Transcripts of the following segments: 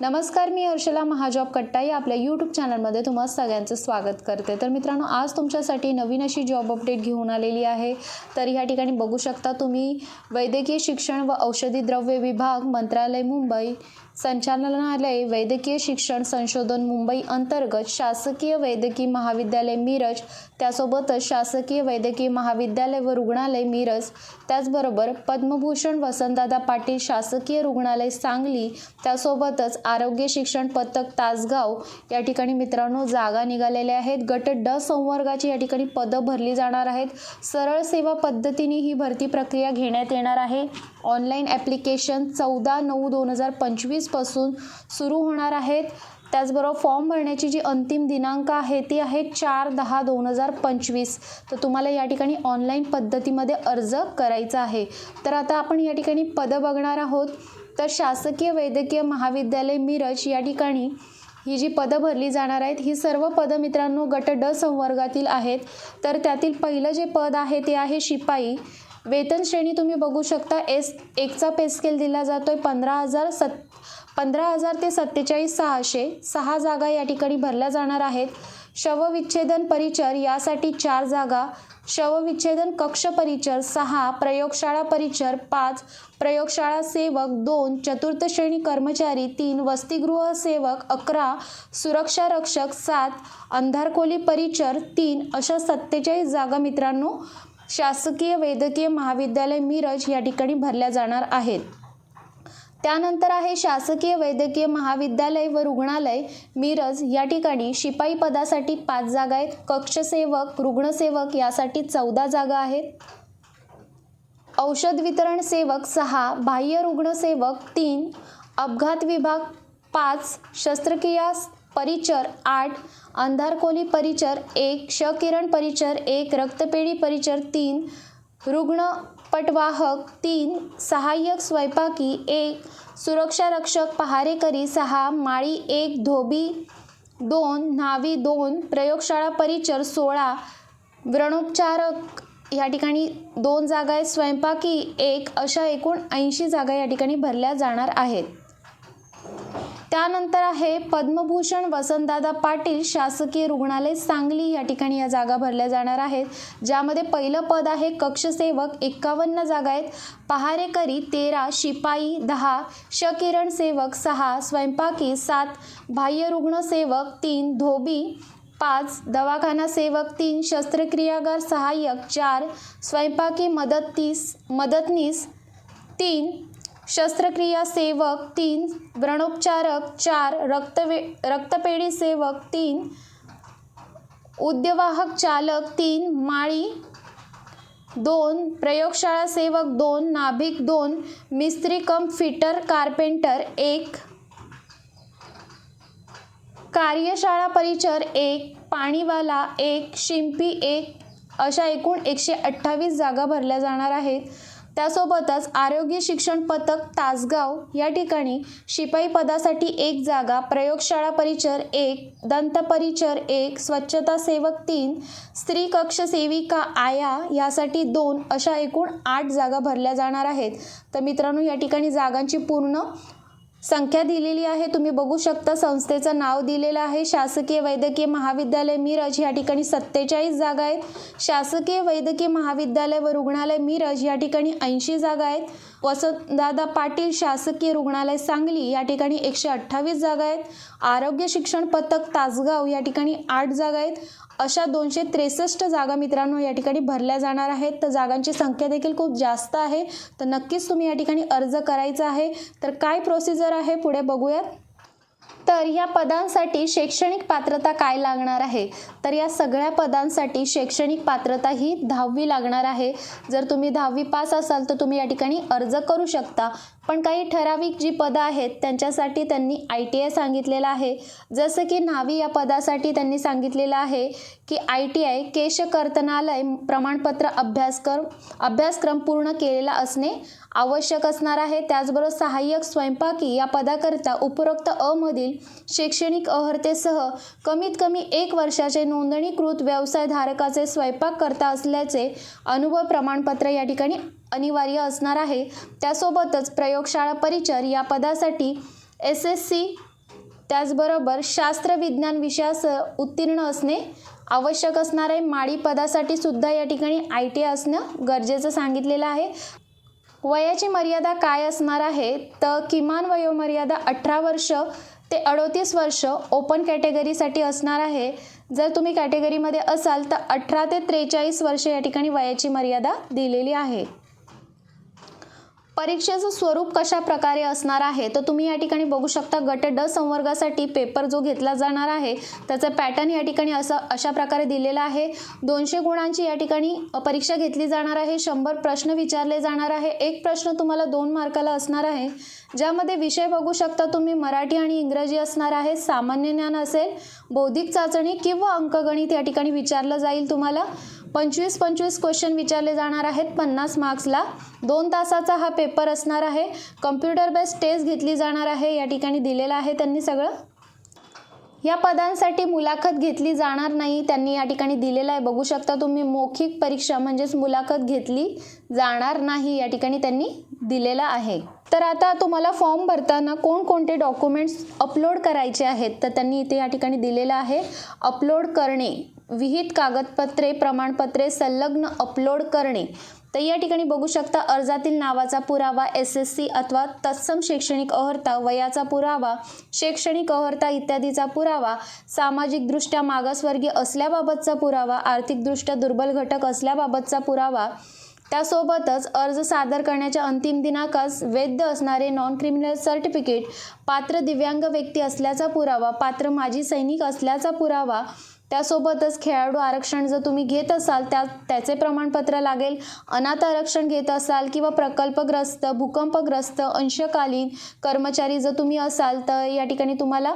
नमस्कार मी हर्षला महाजॉब कट्टा या आपल्या यूट्यूब चॅनलमध्ये तुम्हा सगळ्यांचं स्वागत करते. तर मित्रांनो आज तुमच्यासाठी नवीन अशी जॉब अपडेट घेऊन आलेली आहे. तर ह्या ठिकाणी बघू शकता तुम्ही वैद्यकीय शिक्षण व औषधी द्रव्य विभाग मंत्रालय मुंबई. संचालनालय वैद्यकीय शिक्षण संशोधन मुंबई अंतर्गत शासकीय वैद्यकीय महाविद्यालय मिरज त्यासोबतच शासकीय वैद्यकीय महाविद्यालय व रुग्णालय मिरज त्याचबरोबर पद्मभूषण वसंतदादा पाटील शासकीय रुग्णालय सांगली त्यासोबतच आरोग्य शिक्षण पथक तासगाव या ठिकाणी मित्रांनो जागा निघालेल्या आहेत. गट ड संवर्गाची या ठिकाणी पदं भरली जाणार आहेत. सरळ सेवा पद्धतीने ही भरती प्रक्रिया घेण्यात येणार आहे. ऑनलाईन ॲप्लिकेशन चौदा नऊ दोन हजार पंचवीसपासून सुरू होणार आहेत. त्याचबरोबर फॉर्म भरण्याची जी अंतिम दिनांक आहे ती आहे चार दहा दोन हजार पंचवीस. तर तुम्हाला या ठिकाणी ऑनलाईन पद्धतीमध्ये अर्ज करायचा आहे. तर आता आपण या ठिकाणी पदं बघणार आहोत. तर शासकीय वैद्यकीय महाविद्यालय मिरज या ठिकाणी ही जी पदं भरली जाणार आहेत ही सर्व पदं मित्रांनो गट ड संवर्गातील आहेत. तर त्यातील पहिलं जे पद आहे ते आहे शिपाई. वेतन श्रेणी तुम्ही बघू शकता. एस एकचा पे स्केल दिला जातो आहे पंधरा हजार सत् पंधरा हजार ते सत्तेचाळीस सहाशे. सहा जागा या ठिकाणी भरल्या जाणार आहेत. शवविच्छेदन परिचर यासाठी चार जागा. शवविच्छेदन कक्ष परिचर सहा प्रयोगशाळा परिचर पाच प्रयोगशाळा सेवक दोन चतुर्थ श्रेणी कर्मचारी तीन वसतिगृह सेवक अकरा सुरक्षा रक्षक सात अंधारकोली परिचर तीन अशा सत्तेचाळीस जागा मित्रांनो शासकीय वैद्यकीय महाविद्यालय मिरज या ठिकाणी भरल्या जाणार आहेत. त्यानंतर आहे शासकीय वैद्यकीय महाविद्यालय व रुग्णालय मिरज या ठिकाणी शिपाई पदासाठी पाच जागा आहेत. कक्षसेवक रुग्णसेवक यासाठी चौदा जागा आहेत. औषध वितरण सेवक सहा बाह्य रुग्णसेवक तीन अपघात विभाग पाच शस्त्रक्रिया परिचर आठ अंधारकोली परिचर एक क्षकिरण परिचर एक रक्तपेढी परिचर तीन रुग्णपटवाहक तीन सहाय्यक स्वयंपाकी एक सुरक्षा रक्षक पहारेकरी सहा माळी एक धोबी दोन न्हावी दोन प्रयोगशाळा परिचर सोळा व्रणोपचारक या ठिकाणी दोन जागा आहेत. स्वयंपाकी एक अशा एकूण ऐंशी जागा या ठिकाणी भरल्या जाणार आहेत. त्यानंतर आहे पद्मभूषण वसंतदादा पाटील शासकीय रुग्णालय सांगली या ठिकाणी या जागा भरल्या जाणार आहेत. ज्यामध्ये पहिलं पद आहे कक्षसेवक एक्कावन्न जागा आहेत. पहारेकरी तेरा शिपाई दहा शकिरण सेवक सहा स्वयंपाकी सात बाह्य रुग्णसेवक तीन धोबी पाच दवाखाना सेवक तीन शस्त्रक्रियागार सहाय्यक चार स्वयंपाकी मदतीस मदतनीस तीन शस्त्रक्रिया सेवक तीन व्रणोपचारक चार रक्तवे रक्तपेढी सेवक तीन उद्यवाहक चालक तीन माळी दोन प्रयोगशाळा सेवक दोन नाभिक दोन मिस्त्री कम फिटर कार्पेंटर एक कार्यशाळा परिचर एक पाणीवाला एक शिंपी एक अशा एकूण एकशे अठ्ठावीस जागा भरल्या जाणार आहेत. त्यासोबतच आरोग्य शिक्षण पथक तासगाव या ठिकाणी शिपाई पदासाठी एक जागा प्रयोगशाळा परिचर एक दंत परिचर एक स्वच्छता सेवक तीन स्त्री कक्ष सेविका आया यासाठी दोन अशा एकूण आठ जागा भरल्या जाणार आहेत. तर मित्रांनो या ठिकाणी जागांची पूर्ण संख्या दिलेली आहे. तुम्ही बघू शकता संस्थेचं नाव दिलेलं आहे. शासकीय वैद्यकीय महाविद्यालय मिरज या ठिकाणी सत्तेचाळीस जागा आहेत. शासकीय वैद्यकीय महाविद्यालय व रुग्णालय मिरज या ठिकाणी ऐंशी जागा आहेत. वसंतदादा पाटील शासकीय रुग्णालय सांगली या ठिकाणी एकशे अठ्ठावीस जागा आहेत. आरोग्य शिक्षण पथक तासगाव या ठिकाणी आठ जागा आहेत. अशा दोनशे त्रेसष्ट जागा मित्रांनो या ठिकाणी भरल्या जाणार आहेत. तर जागांची संख्या देखील खूप जास्त आहे. तर नक्कीच तुम्ही या ठिकाणी अर्ज करायचा आहे. तर काय प्रोसिजर आहे पुढे बघूयात. तर या पदांसाठी शैक्षणिक पात्रता काय लागणार आहे? तर या सगळ्या पदांसाठी शैक्षणिक पात्रता ही दहावी लागणार आहे. जर तुम्ही दहावी पास असाल तर तुम्ही या ठिकाणी अर्ज करू शकता. पण काही ठराविक जी पदं आहेत त्यांच्यासाठी त्यांनी आय टी आय सांगितलेलं आहे. जसं की न्हावी या पदासाठी त्यांनी सांगितलेलं आहे की आय टी आय केशकर्तनालय प्रमाणपत्र अभ्यासक्रम अभ्यासक्रम पूर्ण केलेला असणे आवश्यक असणार आहे. त्याचबरोबर सहाय्यक स्वयंपाकी या पदाकरिता उपरोक्त अ मधील शैक्षणिक अर्हतेसह कमीत कमी एक वर्षाचे नोंदणीकृत व्यवसायधारकाचे स्वयंपाक करता असल्याचे अनुभव प्रमाणपत्र या ठिकाणी अनिवार्य असणार आहे. त्यासोबतच प्रयोगशाळा परिचर या पदासाठी एस एस सी त्याचबरोबर शास्त्र विज्ञान विषयास उत्तीर्ण असणे आवश्यक असणार आहे. माळी पदासाठी सुद्धा या ठिकाणी आय टी आय असणं गरजेचं सांगितलेलं आहे. वयाची मर्यादा काय असणार आहे? तर किमान वयोमर्यादा अठरा वर्ष ते अडोतीस वर्ष ओपन कॅटेगरीसाठी असणार आहे. जर तुम्ही कॅटेगरीमध्ये असाल तर अठरा ते त्रेचाळीस वर्ष या ठिकाणी वयाची मर्यादा दिलेली आहे. परीक्षेचं स्वरूप कशा प्रकारे असणार आहे? तर तुम्ही या ठिकाणी बघू शकता गट ड संवर्गासाठी पेपर जो घेतला जाणार आहे त्याचा पॅटर्न या ठिकाणी असं अशा प्रकारे दिलेला आहे. दोनशे गुणांची या ठिकाणी परीक्षा घेतली जाणार आहे शंभर प्रश्न विचारले जाणार आहे एक प्रश्न तुम्हाला दोन मार्काला असणार आहे. ज्यामध्ये विषय बघू शकता तुम्ही मराठी आणि इंग्रजी असणार आहे सामान्य ज्ञान असेल बौद्धिक चाचणी किंवा अंकगणित या ठिकाणी विचारलं जाईल तुम्हाला. पंचवीस पंचवीस क्वेश्चन विचारले जाणार आहेत. पन्नास मार्क्सला दोन तासाचा हा पेपर असणार आहे. कम्प्युटर बेस्ड टेस्ट घेतली जाणार आहे. या ठिकाणी दिलेलं आहे त्यांनी सगळं. या पदांसाठी मुलाखत घेतली जाणार नाही. त्यांनी या ठिकाणी दिलेलं आहे. बघू शकता तुम्ही मौखिक परीक्षा म्हणजेच मुलाखत घेतली जाणार नाही. या ठिकाणी त्यांनी दिलेलं आहे. तर आता तुम्हाला फॉर्म भरताना कोणकोणते डॉक्युमेंट्स अपलोड करायचे आहेत? तर त्यांनी इथे या ठिकाणी दिलेलं आहे. अपलोड करणे. विहित कागदपत्रे प्रमाणपत्रे संलग्न अपलोड करणे. तर या ठिकाणी बघू शकता अर्जातील नावाचा पुरावा एस एस सी अथवा तत्सम शैक्षणिक अहर्ता वयाचा पुरावा शैक्षणिक अहर्ता इत्यादीचा पुरावा सामाजिकदृष्ट्या मागासवर्गीय असल्याबाबतचा पुरावा आर्थिकदृष्ट्या दुर्बल घटक असल्याबाबतचा पुरावा. त्यासोबतच अर्ज सादर करण्याच्या अंतिम दिनांकास वैध असणारे नॉन क्रिमिनल सर्टिफिकेट पात्र दिव्यांग व्यक्ती असल्याचा पुरावा पात्र माजी सैनिक असल्याचा पुरावा त्यासोबतच खेळाडू आरक्षण जर तुम्ही घेत असाल त्या त्याचे प्रमाणपत्र लागेल. अनाथ आरक्षण घेत असाल किंवा प्रकल्पग्रस्त भूकंपग्रस्त अंशकालीन कर्मचारी जर तुम्ही असाल तर या ठिकाणी तुम्हाला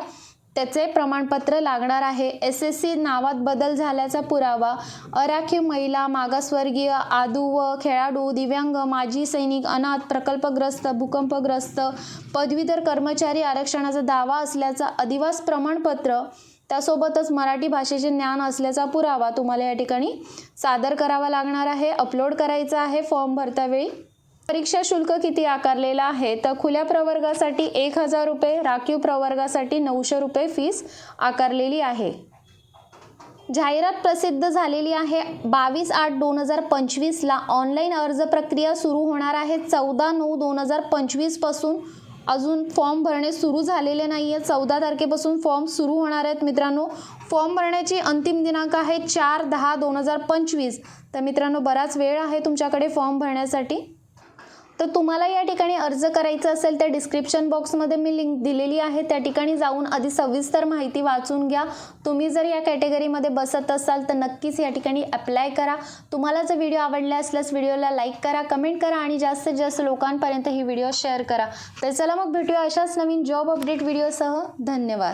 त्याचे प्रमाणपत्र लागणार आहे. एस एस सी नावात बदल झाल्याचा पुरावा. अराखीव महिला मागासवर्गीय आदू व खेळाडू दिव्यांग माजी सैनिक अनाथ प्रकल्पग्रस्त भूकंपग्रस्त पदवीधर कर्मचारी आरक्षणाचा दावा असल्याचा अधिवास प्रमाणपत्र त्यासोबतच मराठी भाषेचे ज्ञान असल्याचा पुरावा तुम्हाला या ठिकाणी सादर करावा लागणार आहे. अपलोड करायचा आहे फॉर्म भरतावेळी परीक्षा शुल्क किती आकारलेलं आहे? तर खुल्या प्रवर्गासाठी एक हजार रुपये राखीव प्रवर्गासाठी नऊशे रुपये फीस आकारलेली आहे. जाहिरात प्रसिद्ध झालेली आहे. बावीस आठ दोन हजार पंचवीसला ऑनलाईन अर्ज प्रक्रिया सुरू होणार आहे. चौदा नऊ दोन हजार पंचवीसपासून अजून फॉर्म भरणे सुरू झालेले नाही आहे चौदा तारखेपासून फॉर्म सुरू होणार आहेत मित्रांनो. फॉर्म भरण्याची अंतिम दिनांक आहे चार दहा दोन हजार पंचवीस. तर मित्रांनो बराच वेळ आहे तुमच्याकडे फॉर्म भरण्यासाठी. तर तुम्हाला या ठिकाणी अर्ज करायचा असेल तर डिस्क्रिप्शन बॉक्समध्ये मी लिंक दिलेली आहे. त्या ठिकाणी जाऊन आधी सविस्तर माहिती वाचून घ्या. तुम्ही जर या कॅटेगरीमध्ये बसत असाल तर नक्कीच या ठिकाणी अप्लाय करा. तुम्हाला जर व्हिडिओ आवडला असल्यास व्हिडिओला लाईक करा कमेंट करा आणि जास्तीत जास्त लोकांपर्यंत ही व्हिडिओ शेअर करा. तर चला मग भेटूया अशाच नवीन जॉब अपडेट व्हिडिओसह धन्यवाद.